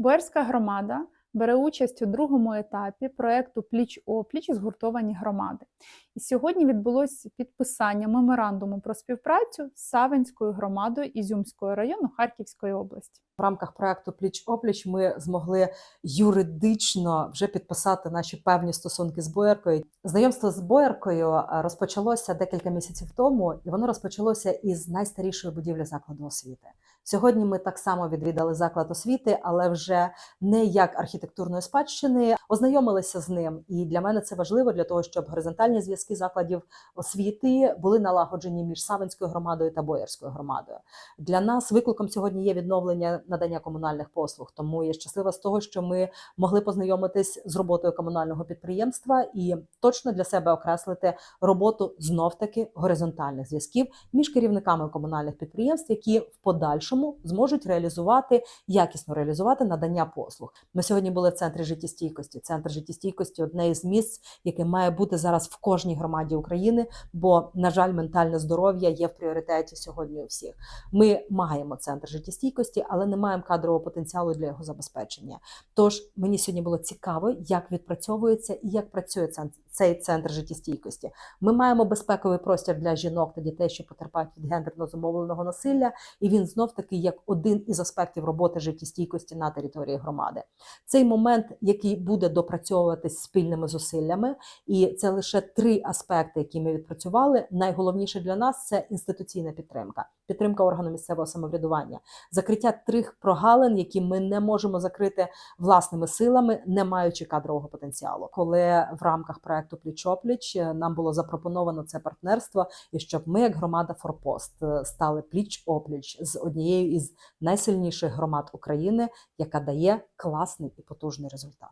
Боярська громада бере участь у другому етапі проекту Пліч опліч згуртовані громади. І сьогодні відбулось підписання меморандуму про співпрацю з Савинською громадою Ізюмського району Харківської області. В рамках проекту Пліч опліч ми змогли юридично вже підписати наші певні стосунки з бояркою. Знайомство з бояркою е, розпочалося декілька місяців тому, і воно розпочалося із найстарішої будівлі закладу освіти. Сьогодні ми так само відвідали заклад освіти, але вже не як архітектурної спадщини, ознайомилися з ним. І для мене це важливо для того, щоб горизонтальні зв'язки закладів освіти були налагоджені між Савинською громадою та Боярською громадою. Для нас викликом сьогодні є відновлення надання комунальних послуг. Тому я щаслива з того, що ми могли познайомитись з роботою комунального підприємства і точно для себе окреслити роботу знов таки горизонтальних зв'язків між керівниками комунальних підприємств, які в подальшому зможуть реалізувати якісно реалізувати надання послуг. Ми сьогодні були в центрі життєстійкості. Центр життєстійкості одне із місць, яке має бути зараз в кожній громаді України. Бо, на жаль, ментальне здоров'я є в пріоритеті сьогодні у всіх. Ми маємо центр життєстійкості, але не маємо кадрового потенціалу для його забезпечення. Тож мені сьогодні було цікаво, як відпрацьовується і як працює цен- цей центр життєстійкості. Ми маємо безпековий простір для жінок та дітей, що потерпають від гендерно зумовленого насилля, і він знов таки як один із аспектів роботи життєстійкості на території громади. Цей момент, який буде допрацьовуватись спільними зусиллями, і це лише три аспекти, які ми відпрацювали. Найголовніше для нас це інституційна підтримка, підтримка органу місцевого самоврядування, закриття трьох прогалин, які ми не можемо закрити власними силами, не маючи кадрового потенціалу. Коли в рамках проекту Пліч-опліч е, нам було запропоновано це партнерство, і щоб ми, як громада Форпост, е, стали пліч-опліч з однією із найсильніших громад України, яка дає класний і потужний результат.